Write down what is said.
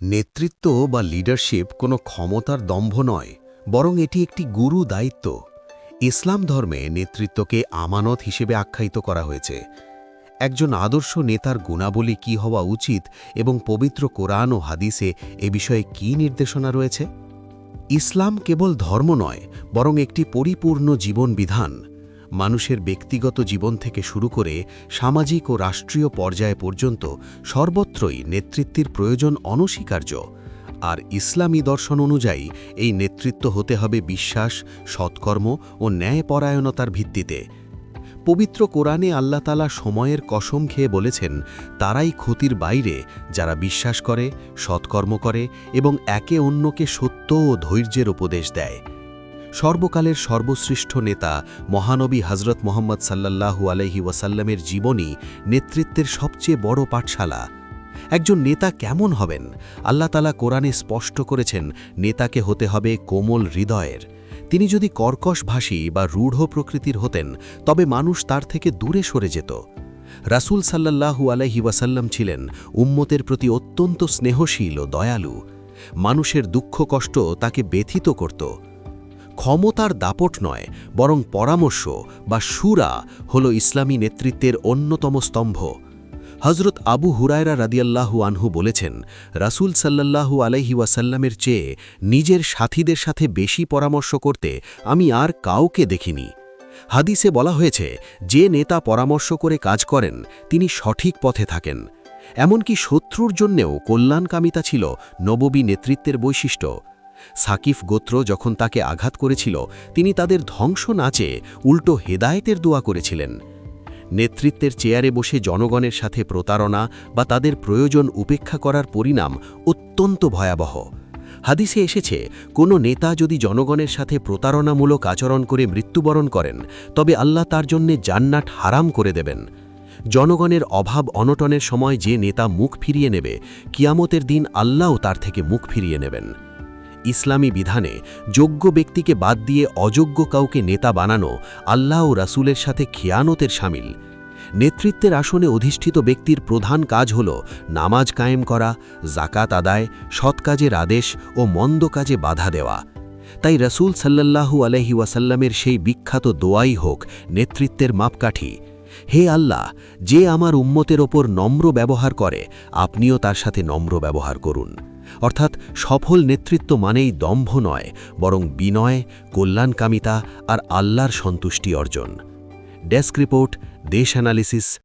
নেতৃত্ব বা লিডারশিপ কোনো ক্ষমতার দম্ভ নয়, বরং এটি একটি গুরু দায়িত্ব। ইসলাম ধর্মে নেতৃত্বকে আমানত হিসেবে আখ্যায়িত করা হয়েছে। একজন আদর্শ নেতার গুণাবলী কি হওয়া উচিত এবং পবিত্র কোরআন ও হাদিসে এ বিষয়ে কি নির্দেশনা রয়েছে? ইসলাম কেবল ধর্ম নয়, বরং একটি পরিপূর্ণ জীবন বিধান। মানুষের ব্যক্তিগত জীবন থেকে শুরু করে সামাজিক ও রাষ্ট্রীয় পর্যায় পর্যন্ত সর্বত্রই নেতৃত্বের প্রয়োজন অনস্বীকার্য। আর ইসলামী দর্শন অনুযায়ী এই নেতৃত্ব হতে হবে বিশ্বাস, সৎকর্ম ও ন্যায়পরায়ণতার ভিত্তিতে। পবিত্র কোরআনে আল্লাহতালা সময়ের কসম খেয়ে বলেছেন, তারাই ক্ষতির বাইরে যারা বিশ্বাস করে, সৎকর্ম করে এবং একে অন্যকে সত্য ও ধৈর্যের উপদেশ দেয়। সর্বকালের সর্বশ্রেষ্ঠ নেতা মহানবী হজরত মোহাম্মদ সাল্লাল্লাহু আলহি ওয়াসাল্লামের জীবনী নেতৃত্বের সবচেয়ে বড় পাঠশালা। একজন নেতা কেমন হবেন? আল্লাহ তালা কোরআনে স্পষ্ট করেছেন, নেতাকে হতে হবে কোমল হৃদয়ের। তিনি যদি কর্কশভাষী বা রূঢ় প্রকৃতির হতেন, তবে মানুষ তার থেকে দূরে সরে যেত। রাসূল সাল্লাল্লাহু আলহি ওয়াসাল্লাম ছিলেন উম্মতের প্রতি অত্যন্ত স্নেহশীল ও দয়ালু। মানুষের দুঃখ কষ্ট তাকে ব্যথিত করত। ক্ষমতার দাপট নয়, বরং পরামর্শ বা সুরা হল ইসলামী নেতৃত্বের অন্যতম স্তম্ভ। হজরত আবু হুরায়রা রাদিয়াল্লাহু আনহু বলেছেন, রাসূল সাল্লাল্লাহু আলাইহি ওয়াসাল্লামের চেয়ে নিজের সাথীদের সাথে বেশি পরামর্শ করতে আমি আর কাউকে দেখিনি। হাদিসে বলা হয়েছে, যে নেতা পরামর্শ করে কাজ করেন, তিনি সঠিক পথে থাকেন। এমনকি শত্রুর জন্যেও কল্যাণকামিতা ছিল নববী নেতৃত্বের বৈশিষ্ট্য। সাকিফ গোত্র যখন তাকে আঘাত করেছিল, তিনি তাদের ধ্বংস নাচে উল্টো হেদায়েতের দোয়া করেছিলেন। নেতৃত্বের চেয়ারে বসে জনগণের সাথে প্রতারণা বা তাদের প্রয়োজন উপেক্ষা করার পরিণাম অত্যন্ত ভয়াবহ। হাদিসে এসেছে, কোনো নেতা যদি জনগণের সাথে প্রতারণামূলক আচরণ করে মৃত্যুবরণ করেন, তবে আল্লাহ তার জন্যে জান্নাট হারাম করে দেবেন। জনগণের অভাব অনটনের সময় যে নেতা মুখ ফিরিয়ে নেবে, কিয়ামতের দিন আল্লাহও তার থেকে মুখ ফিরিয়ে নেবেন। ইসলামী বিধানে যোগ্য ব্যক্তিকে বাদ দিয়ে অযোগ্য কাউকে নেতা বানানো আল্লাহ ও রাসূলের সাথে খেয়ানতের সামিল। নেতৃত্বের আসনে অধিষ্ঠিত ব্যক্তির প্রধান কাজ হল নামাজ কায়েম করা জাকাত আদায়, সৎ কাজের আদেশ ও মন্দ কাজে বাধা দেওয়া। তাই রসুল সাল্লাল্লাহু আলহি ওয়াসাল্লামের সেই বিখ্যাত দোয়াই হোক নেতৃত্বের মাপকাঠি। হে আল্লাহ, যে আমার উম্মতের ওপর নম্র ব্যবহার করে, আপনিও তার সাথে নম্র ব্যবহার করুন। অর্থাৎ সফল নেতৃত্ব মানেই দম্ভ নয়, বরং বিনয়, কল্যাণকামিতা আর আল্লাহর সন্তুষ্টি অর্জন। ডেস্ক রিপোর্ট, দেশ অ্যানালিসিস